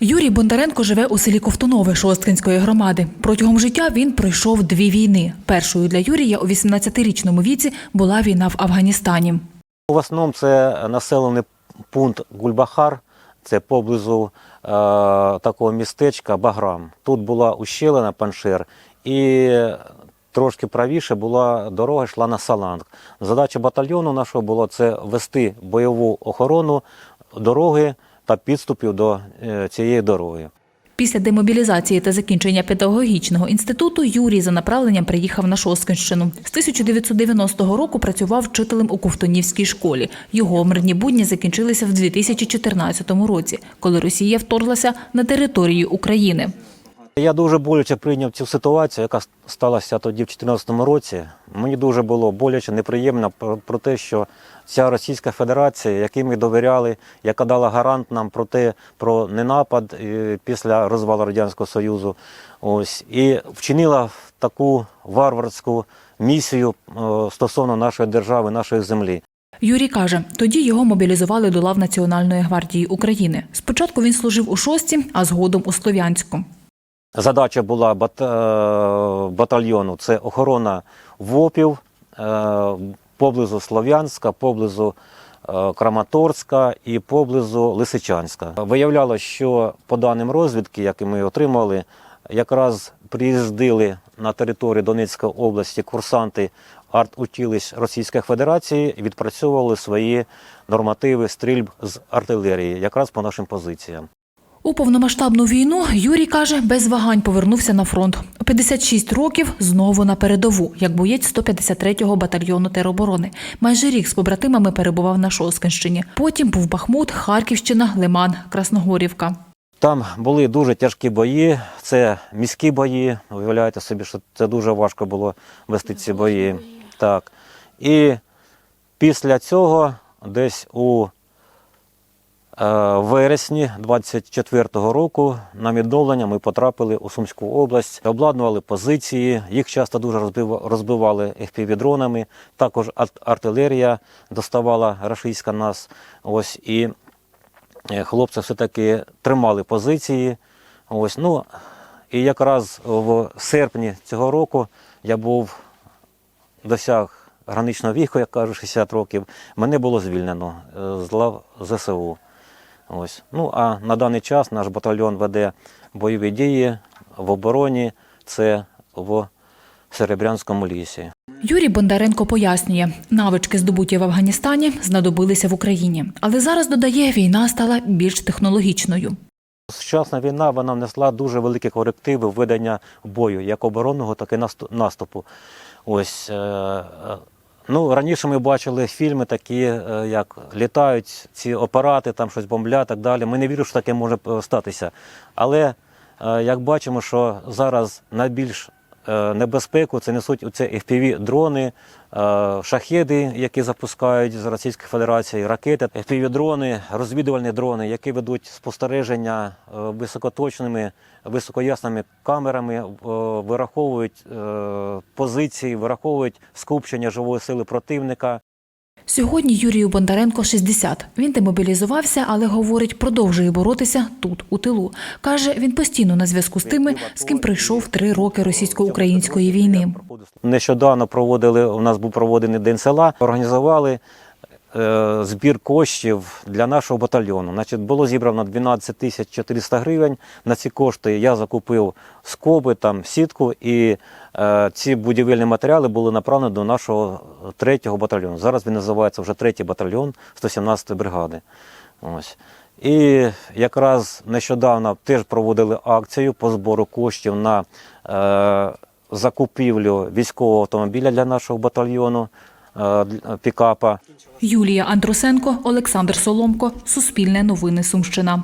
Юрій Бондаренко живе у селі Ковтунове Шосткинської громади. Протягом життя він пройшов дві війни. Першою для Юрія у 18-річному віці була війна в Афганістані. В основному це населений пункт Гульбахар, це поблизу е, такого містечка Баграм. Тут була ущелина Паншер і трошки правіше була дорога, йшла на Саланг. Задача батальйону нашого була це вести бойову охорону дороги та підступів до е, цієї дороги. Після демобілізації та закінчення педагогічного інституту Юрій за направленням приїхав на Шосткинщину. З 1990 року працював вчителем у Ковтонівській школі. Його мирні будні закінчилися в 2014 році, коли Росія вторглася на територію України. Я дуже боляче прийняв цю ситуацію, яка сталася тоді в 2014 році. Мені дуже було боляче, неприємно про, те, що ця Російська Федерація, якій ми довіряли, яка дала гарант нам про те, про ненапад е, після розвалу Радянського Союзу, ось і вчинила таку варварську місію е, стосовно нашої держави, нашої землі. Юрій каже, тоді його мобілізували до лав Національної гвардії України. Спочатку він служив у шості, а згодом у Слов'янську. Задача була е, батальйону це охорона ВОПів е, поблизу Слов'янська, поблизу е, Краматорська і поблизу Лисичанська. Виявлялося, що по даним розвідки, які ми отримали, якраз приїздили на територію Донецької області курсанти артучилищ Російської Федерації і відпрацьовували свої нормативи стрільб з артилерії, якраз по нашим позиціям. У повномасштабну війну Юрій каже, без вагань повернувся на фронт. 56 років знову на передову, як боєць 153-го батальйону тероборони. Майже рік з побратимами перебував на Шоскинщині. Потім був Бахмут, Харківщина, Лиман, Красногорівка. Там були дуже тяжкі бої, це міські бої. Уявляєте собі, що це дуже важко було вести ці бої. Так. І після цього, десь у вересні 24-го року, на відновлення ми потрапили у Сумську область, обладнували позиції, їх часто дуже розбива- розбивали FPV-дронами. Також ар- артилерія доставала рашистська нас. Ось і Е, хлопці все-таки тримали позиції. Ось, ну, і якраз в серпні цього року я був досяг граничного віку, як кажуть, 60 років. Мене було звільнено е, з лав ЗСУ. Ось. Ну, а на даний час наш батальйон веде бойові дії в обороні, це в Серебрянському лісі. Юрій Бондаренко пояснює, навички, здобуті в Афганістані, знадобилися в Україні. Але зараз додає, війна стала більш технологічною. Сучасна війна вона внесла дуже великі корективи в ведення бою, як оборонного, так і насту- наступу. Ось, е, е, ну, раніше ми бачили фільми такі, е, як літають ці апарати, там щось бомблять, так далі. Ми не віримо, що таке може е, статися. Але е, як бачимо, що зараз найбільш небезпеку це несуть оце FPV-дрони, е, шахеди, які запускають з Російської Федерації, ракети, FPV-дрони, розвідувальні дрони, які ведуть спостереження е, високоточними, високоясними камерами, е, вираховують е, позиції, вираховують скупчення живої сили противника. Сьогодні Юрію Бондаренко 60. Він демобілізувався, але говорить, продовжує боротися тут, у тилу. Каже, він постійно на зв'язку з тими, з ким прийшов три роки російсько-української війни. Нещодавно проводили, у нас був проводений день села, організували збір коштів для нашого батальйону. Значить, було зібрано 12 тисяч 400 гривень. На ці кошти я закупив скоби, там, сітку, і е, ці будівельні матеріали були направлені до нашого третього батальйону. Зараз він називається вже третій батальйон 117-ї бригади. Ось. І якраз нещодавно теж проводили акцію по збору коштів на е, закупівлю військового автомобіля для нашого батальйону е, пікапа. Юлія Андрусенко, Олександр Соломко, Суспільне новини Сумщина.